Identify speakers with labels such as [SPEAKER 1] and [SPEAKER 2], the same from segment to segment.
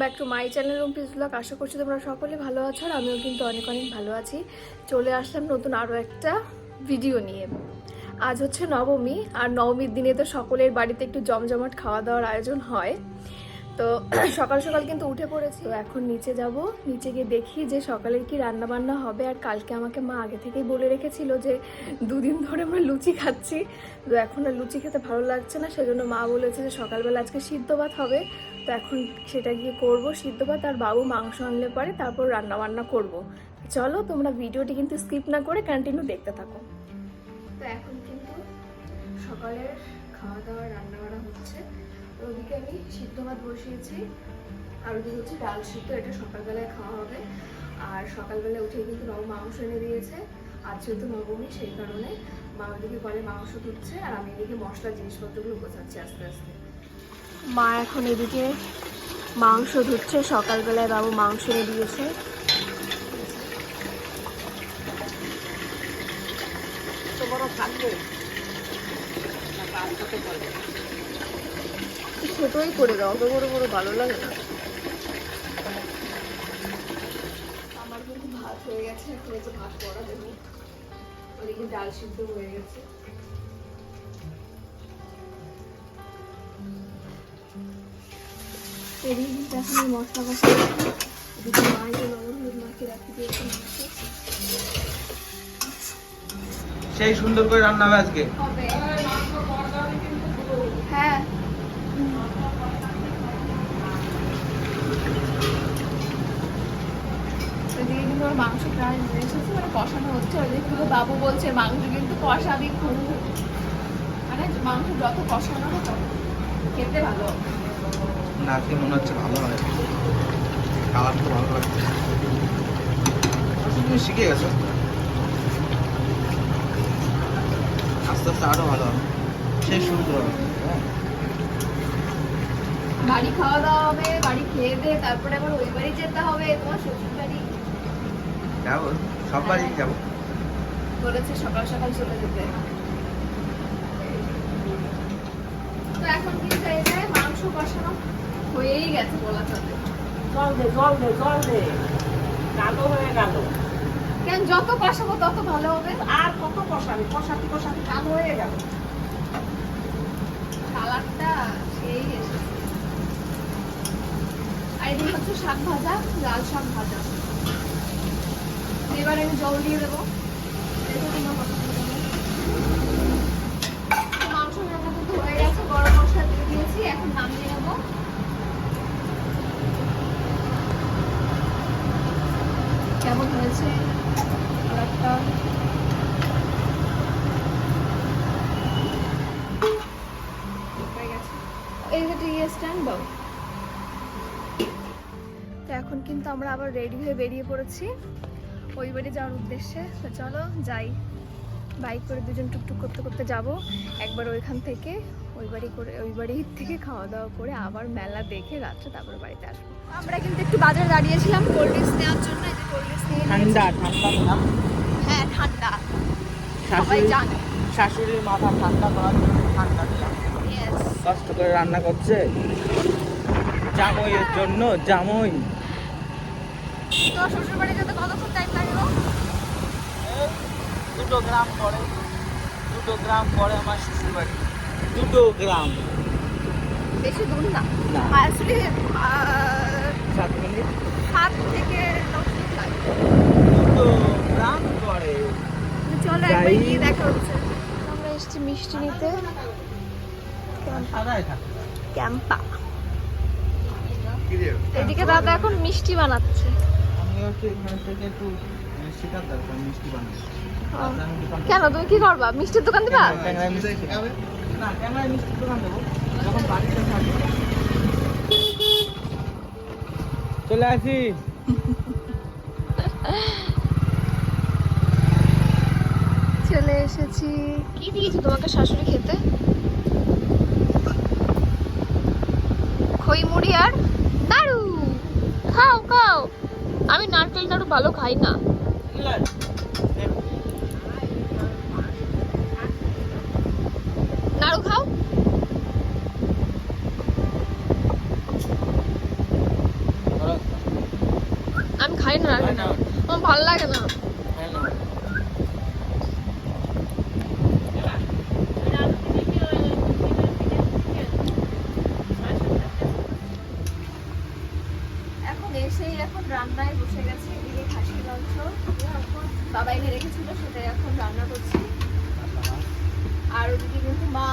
[SPEAKER 1] Back to my channel রুম পিস blog আশা করছি তোমরা সকলে ভালো আছো আর আমিও কিন্তু অনেক অনেক ভালো আছি। চলে আসলাম নতুন আরও একটা ভিডিও নিয়ে। আজ হচ্ছে নবমী আর নবমীর দিনে তো সকলের বাড়িতে একটু জমজমাট খাওয়া দাওয়ার আয়োজন হয়। তো সকাল সকাল কিন্তু উঠে পড়েছি। তো এখন নিচে যাব। নিচে গিয়ে দেখি যে সকালের কি রান্না বান্না হবে আর কালকে আমাকে মা আগে থেকেই বলে রেখেছিল যে দুদিন ধরে আমরা লুচি খাচ্ছি। তো এখন আর লুচি খেতে ভালো লাগছে না। সেজন্য মা বলেছে যে সকালবেলা আজকে সিদ্ধ ভাত হবে। তো এখন সেটা গিয়ে করব। সিদ্ধ ভাত আর বাবু মাংস আনলে পরে তারপর রান্না বান্না করব। চলো, তোমরা ভিডিওটি কিন্তু স্কিপ না করে কন্টিনিউ দেখতে থাকো। তো এখন কিন্তু সকালের খাওয়া দাওয়া রান্না বান্না হচ্ছে ওদিকে আমি সিদ্ধ ভাত বসিয়েছি। আর ওদিকে হচ্ছে ডাল সিদ্ধ, এটা সকালবেলায় খাওয়া হবে। আর সকালবেলা উঠে কিন্তু নব মাংস এনে দিয়েছে। আর যেহেতু নবমী, সেই কারণে মা ওদিকে ঘরে মাংস তুলছে। আর আমি এদিকে মশলা জিনিসপত্রগুলো গোছাচ্ছি আস্তে আস্তে। মা এখন এদিকে মাংস ধুচ্ছে। সকালবেলায় বাবু মাংস এনে দিয়েছে। ছোটই করে দাও অত বড় বড় ভালো লাগে না। আমার কিন্তু ভাত হয়ে গেছে ভাত করা দেবো। ওদিকে ডাল সিদ্ধ হয়ে গেছে। এদিকে কিন্তু এখন এই মশলা কষা এদিকে মায়ের লবণ হলুদ মাখিয়ে দিয়েছে
[SPEAKER 2] সেই সুন্দর করে রান্না হবে আজকে?
[SPEAKER 1] হ্যাঁ। কিন্তু মাংস প্রায় এসেছে মানে কষানো হচ্ছে। কিন্তু বাবু বলছে মাংস কিন্তু কষাবি খুব। মানে মাংস যত কষানো হবে তত খেতে ভালো হবে।
[SPEAKER 2] না আজকে মনে হচ্ছে ভালো হয়। কালার তো ভালো লাগছে। তুমি শিখে গেছো? আস্তে আস্তে আরও ভালো হবে। সেই সুন্দর হবে হ্যাঁ।
[SPEAKER 1] বাড়ি খাওয়া দাওয়া হবে বাড়ি খেয়ে দে তারপরে আবার ওই বাড়ি যেতে হবে তোমার শ্বশুর বাড়ি?
[SPEAKER 2] যাব সব বাড়ি যাব।
[SPEAKER 1] বলেছে সকাল সকাল চলে যেতে। তো এখন কিন্তু এই যে মাংস কষানো? হয়েই গেছে বলা চলে।
[SPEAKER 3] জল দে জল দে জল দে। কালো হয়ে গেল।
[SPEAKER 1] কেন যত কষাবো তত ভালো হবে।
[SPEAKER 3] আর কত কষাবি? কষাতে কষাতে কালো হয়ে গেল।
[SPEAKER 1] কালারটা সেই এসেছে। আর এদিকে হচ্ছে শাক ভাজা লাল শাক ভাজা। এবার আমি জল দিয়ে দেবো। মাংস রান্না কিন্তু হয়ে গেছে গরম মশলা দিয়ে দিয়েছি এখন নামিয়ে নেব কেমন হয়েছে? হয়ে তো এখন কিন্তু আমরা আবার রেডি হয়ে বেরিয়ে পড়েছি। ওই বাড়ি যাওয়ার উদ্দেশ্যে। তো চলো যাই। বাইক করে দুজন টুকটুক করতে করতে যাব। একবার ওইখান থেকে, ওই বাড়ি করে ওই বাড়ি থেকে খাওয়া দাওয়া করে আবার মেলা দেখে রাত্রে তারপরে বাড়িতে আসব। আমরা কিন্তু একটু বাজারে দাঁড়িয়েছিলাম কোল্ড ড্রিঙ্কস নেওয়ার জন্য এই যে কোল্ড ড্রিঙ্কস নিয়ে
[SPEAKER 3] ঠান্ডা ঠান্ডা দিলাম
[SPEAKER 1] হ্যাঁ ঠান্ডা। সবাই জানে।
[SPEAKER 3] শাশুড়ির মাথা ঠান্ডা করার জন্য ঠান্ডা দিলাম
[SPEAKER 2] কষ্ট করে রান্না করছে? জামইয়ের জন্য জামই।
[SPEAKER 1] তো শ্বশুর বাড়ি যেতে কতক্ষণ টাইম লাগল?
[SPEAKER 2] দুটো গ্রাম পরে দুটো গ্রাম পরে আমার শ্বশুর বাড়ি দুটো গ্রাম।
[SPEAKER 1] বেশি দূর না।
[SPEAKER 2] না।
[SPEAKER 1] আসলে
[SPEAKER 2] সাত মিনিট।
[SPEAKER 1] সাত থেকে দশ মিনিট লাগে।
[SPEAKER 2] দুটো গ্রাম পরে
[SPEAKER 1] চলো একবার গিয়ে দেখা হচ্ছে। আমরা এসেছি মিষ্টি নিতে। ক্যাম্পা। এদিকে দাদা এখন মিষ্টি বানাচ্ছে।
[SPEAKER 2] আমি হচ্ছে এখান থেকে একটু শেখার দরকার মিষ্টি বানাতে
[SPEAKER 1] কেন? তুমি কি করবা? মিষ্টির দোকান দিবা?
[SPEAKER 2] না মিষ্টির দোকান দেবো। যখন বাড়িতে থাকব চলে আসি।
[SPEAKER 1] চলে এসেছি। কি দিয়েছি তোমাকে শাশুড়ি খেতে? খই মুড়ি আর নাড়ু খাও খাও। আমি নারকেল নাড়ু ভালো খাই না নাড়ু খাও
[SPEAKER 2] হ্যাঁ নাও
[SPEAKER 4] আমার ভালো লাগে না
[SPEAKER 2] হ্যাঁ নাও
[SPEAKER 4] এখন এসেই এখন রান্নায় বসে গেছে এদিকে খাসির মাংস। বাবা এনে রেখেছিল সেটাই এখন রান্না করছি। আর ওদিকে কিন্তু মা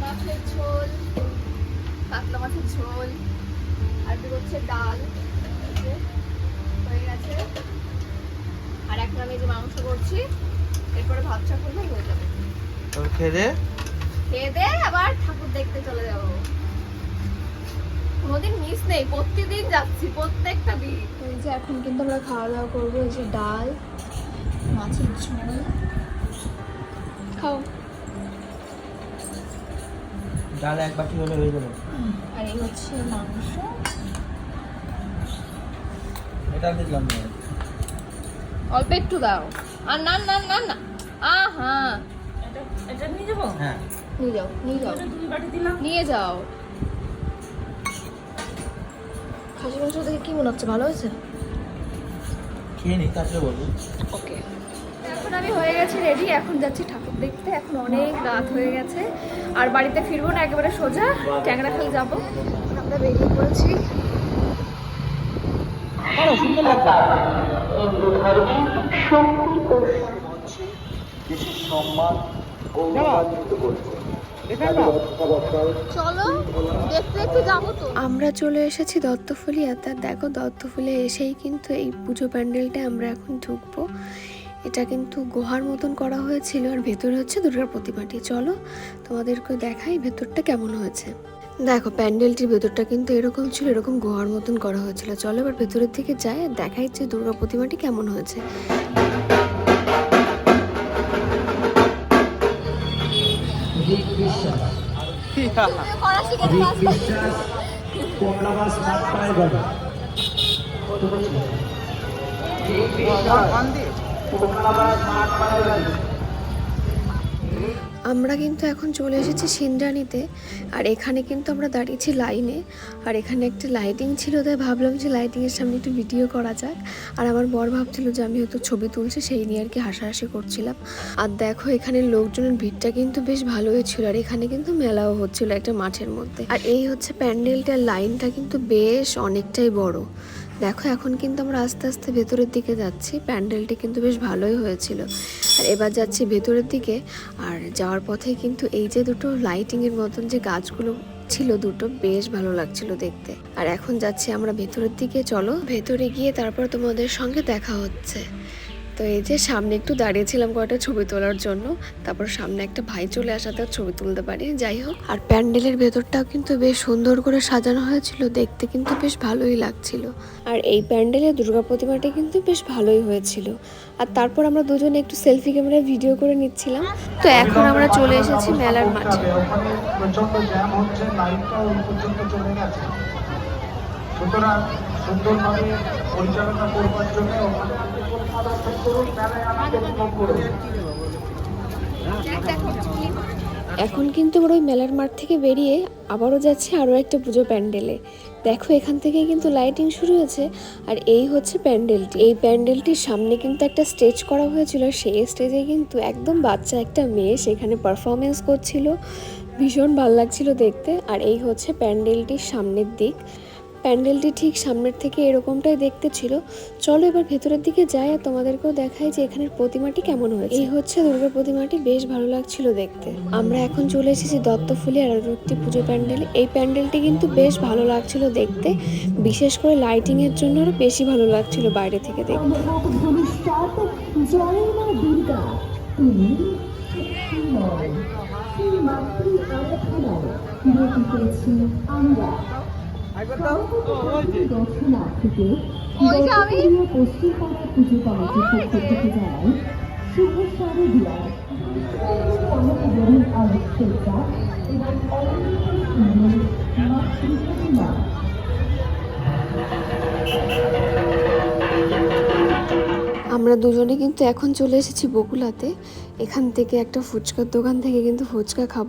[SPEAKER 4] মাছের ঝোল কাতলা মাছের ঝোল আর দিকে হচ্ছে ডাল। হয়ে গেছে। আর এক নামে যে মাংস করছি এরপরে ভাত চা করলেই হয়ে যাবে।
[SPEAKER 2] খেয়ে
[SPEAKER 4] খেয়ে দে আবার ঠাকুর দেখতে চলে যাব। কোনোদিন মিস নেই প্রতিদিন যাচ্ছি প্রত্যেকটা দিন। এই যে এখন কিন্তু আমরা খাওয়া দাওয়া করব এই যে ডাল মাছের ঝোল। খাও।
[SPEAKER 2] ডাল এক বাটি হলে হয়ে যাবে।
[SPEAKER 4] আর এই হচ্ছে মাংস।
[SPEAKER 2] এটা দেখলাম না।
[SPEAKER 4] অল্প একটু দাও। আর না না না না। আহা।
[SPEAKER 5] এটা নিয়ে যাব?
[SPEAKER 2] হ্যাঁ।
[SPEAKER 4] নিয়ে যাও নিয়ে যাও।
[SPEAKER 5] দিলাম
[SPEAKER 4] নিয়ে যাও। খাসি মাংস দেখে কি মনে হচ্ছে? ভালো হয়েছে?
[SPEAKER 2] খেয়ে নি তারপরে বলব।
[SPEAKER 4] ওকে। এখন আমি হয়ে গেছি রেডি এখন যাচ্ছি ঠাকুর দেখতে। এখন অনেক রাত হয়ে গেছে। আর বাড়িতে ফিরবো না একেবারে সোজা। ট্যাংরাখাল যাব। আমরা বেরিয়ে পড়েছি।
[SPEAKER 2] সুন্দর লাগছে
[SPEAKER 4] চলো দেখতে দেখতে যাব তো। আমরা চলে এসেছি দত্তফুলিয়াতে। দেখো দত্তফুলে এসেই কিন্তু এই পুজো প্যান্ডেলটা আমরা এখন ঢুকবো। এটা কিন্তু গুহার মতন করা হয়েছিল আর ভেতরে হচ্ছে দুর্গার প্রতিমাটি। চলো তোমাদেরকে দেখাই ভেতরটা কেমন হয়েছে। দেখো প্যান্ডেলটির ভেতরটা কিন্তু এরকম ছিল এরকম গুহার মতন করা হয়েছিল। চলো এবার ভেতরের দিকে যাই আর দেখাই যে দুর্গা প্রতিমাটি কেমন হয়েছে। ঋক
[SPEAKER 2] বিশ্বাস
[SPEAKER 1] ঋক বিশ্বাস কমলাবাস মাঠপাড়ায় গেল কত বছর ঋক
[SPEAKER 2] বিশ্বাস কমলাবাস মাঠপাড়ায় গেল
[SPEAKER 4] আমরা কিন্তু এখন চলে এসেছি সিন্দ্রানিতে আর এখানে কিন্তু আমরা দাঁড়িয়েছি লাইনে। আর এখানে একটা লাইটিং ছিল, তাই ভাবলাম যে লাইটিংয়ের সামনে একটু ভিডিও করা যাক। আর আমার বর ভাবছিল যে আমি হয়তো ছবি তুলছি, সেই নিয়ে আর কি হাসাহাসি করছিলাম। আর দেখো, এখানে লোকজনের ভিড়টা কিন্তু বেশ ভালোই ছিল, আর এখানে কিন্তু মেলাও হচ্ছিল একটা মাঠের মধ্যে। আর এই হচ্ছে প্যান্ডেলটার লাইনটা কিন্তু বেশ অনেকটাই বড়। দেখো, এখন কিন্তু আমরা আস্তে আস্তে ভেতরের দিকে যাচ্ছি। প্যান্ডেলটি কিন্তু বেশ ভালোই হয়েছিল। আর এবার যাচ্ছি ভেতরের দিকে। আর যাওয়ার পথে কিন্তু এই যে দুটো লাইটিংয়ের মতন যে গাছগুলো ছিল দুটো, বেশ ভালো লাগছিল দেখতে। আর এখন যাচ্ছি আমরা ভেতরের দিকে। চলো, ভেতরে গিয়ে তারপর তোমাদের সঙ্গে দেখা হচ্ছে। তো এই যে সামনে একটু দাঁড়িয়েছিলাম কয়েকটা ছবি তোলার জন্য, তারপর সামনে একটা ভাই চলে আসাতে ছবি তুলতে পারি, যাই হোক। আর প্যান্ডেলের ভেতরটাও কিন্তু বেশ সুন্দর করে সাজানো হয়েছিল, দেখতে কিন্তু বেশ ভালোই লাগছিল। আর এই প্যান্ডেলের দুর্গা প্রতিমাটা কিন্তু বেশ ভালোই হয়েছিল। আর তারপর আমরা দুজনে একটু সেলফি ক্যামেরায় ভিডিও করে নিচ্ছিলাম। তো এখন আমরা চলে এসেছি মেলার মাঠে।
[SPEAKER 1] সুতরাং সুন্দরভাবে পরিচালনা করবার জন্য
[SPEAKER 4] এখন কিন্তু আমরা ওই মেলার মাঠ থেকে বেরিয়ে আবারও যাচ্ছি আরও একটা পুজো প্যান্ডেলে। দেখো, এখান থেকে কিন্তু লাইটিং শুরু হয়েছে আর এই হচ্ছে প্যান্ডেলটি। এই প্যান্ডেলটির সামনে কিন্তু একটা স্টেজ করা হয়েছিল সেই স্টেজে কিন্তু একদম বাচ্চা একটা মেয়ে সেখানে পারফরমেন্স করছিল। ভীষণ ভালো লাগছিল দেখতে। আর এই হচ্ছে প্যান্ডেলটির সামনের দিক। প্যান্ডেলটি ঠিক সামনের থেকে এরকমটাই দেখতে ছিল। চলো এবার ভেতরের দিকে যাই আর তোমাদেরকেও দেখাই যে এখানের প্রতিমাটি কেমন হয়েছে। এই হচ্ছে দুর্গা প্রতিমাটি, বেশ ভালো লাগছিল দেখতে। আমরা এখন চলে এসেছি দত্তফুলি আর একটি পুজো প্যান্ডেল। এই প্যান্ডেলটি কিন্তু বেশ ভালো লাগছিল দেখতে। বিশেষ করে লাইটিং এর জন্য আরও বেশি ভালো লাগছিল বাইরে থেকে দেখতে।
[SPEAKER 6] আমরা দর্শনার্থীকে। পশ্চিমপাড়া পুজো কমিটির পক্ষ থেকে জানাই শুভ শারদীয়া অনেক আলোকসজ্জা এবং অনেক সুন্দর মাতৃ প্রতিমা
[SPEAKER 4] আমরা দুজনে কিন্তু এখন চলে এসেছি বগুলাতে। এখান থেকে একটা ফুচকার দোকান থেকে কিন্তু ফুচকা খাব।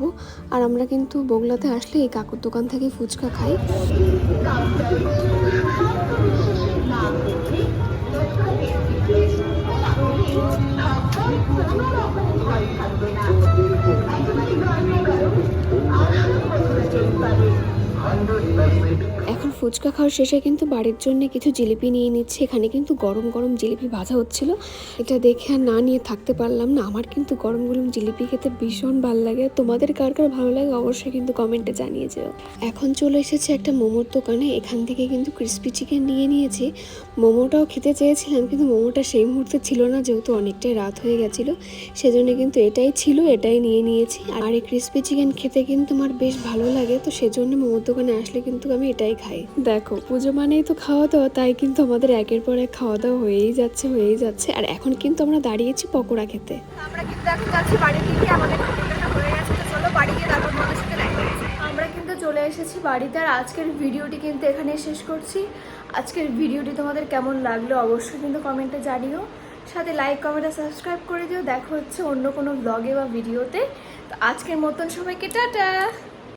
[SPEAKER 4] আর আমরা কিন্তু বগুলাতে আসলে এই কাকুর দোকান থেকে ফুচকা খাই। এখন ফুচকা খাওয়ার শেষে কিন্তু বাড়ির জন্য কিছু জিলিপি নিয়ে নিচ্ছে। এখানে কিন্তু গরম গরম জিলিপি ভাজা হচ্ছিল। এটা দেখে আর না নিয়ে থাকতে পারলাম না। আমার কিন্তু গরম গরম জিলিপি খেতে ভীষণ ভালো লাগে। তোমাদের কার কার ভালো লাগে অবশ্যই কিন্তু কমেন্টে জানিয়ে যেও। এখন চলে এসেছে একটা মোমোর দোকানে। এখান থেকে কিন্তু ক্রিস্পি চিকেন নিয়ে নিয়েছি। মোমোটাও খেতে চেয়েছিলাম কিন্তু মোমোটা সেই মুহূর্তে ছিল না, যেহেতু অনেকটাই রাত হয়ে গেছিল। সেজন্য কিন্তু এটাই ছিল, এটাই নিয়ে নিয়েছি। আর এই ক্রিস্পি চিকেন খেতে কিন্তু আমার বেশ ভালো লাগে। তো সেজন্য মোমোর দোকানে আসলে কিন্তু আমি এটাই খাই। দেখো, পুজো মানেই তো খাওয়া দাওয়া, তাই কিন্তু আমাদের একের পর এক খাওয়া দাওয়া হয়েই যাচ্ছে হয়েই যাচ্ছে। আর এখন কিন্তু আমরা দাঁড়িয়েছি পকোড়া খেতে।
[SPEAKER 1] আমরা কিন্তু এখন যাচ্ছি বাড়ির দিকে, আমাদের হয়ে গেছে চলো বাড়ি গিয়ে। আমরা কিন্তু চলে এসেছি বাড়িতে, আর আজকের ভিডিওটি কিন্তু এখানে শেষ করছি। আজকের ভিডিওটি তোমাদের কেমন লাগল অবশ্যই কিন্তু কমেন্টে জানিও। সাথে লাইক কমেন্ট আর সাবস্ক্রাইব করে দিও। দেখা হচ্ছে অন্য কোনো ব্লগে বা ভিডিওতে তো আজকের মতন সবাইকে টাটা!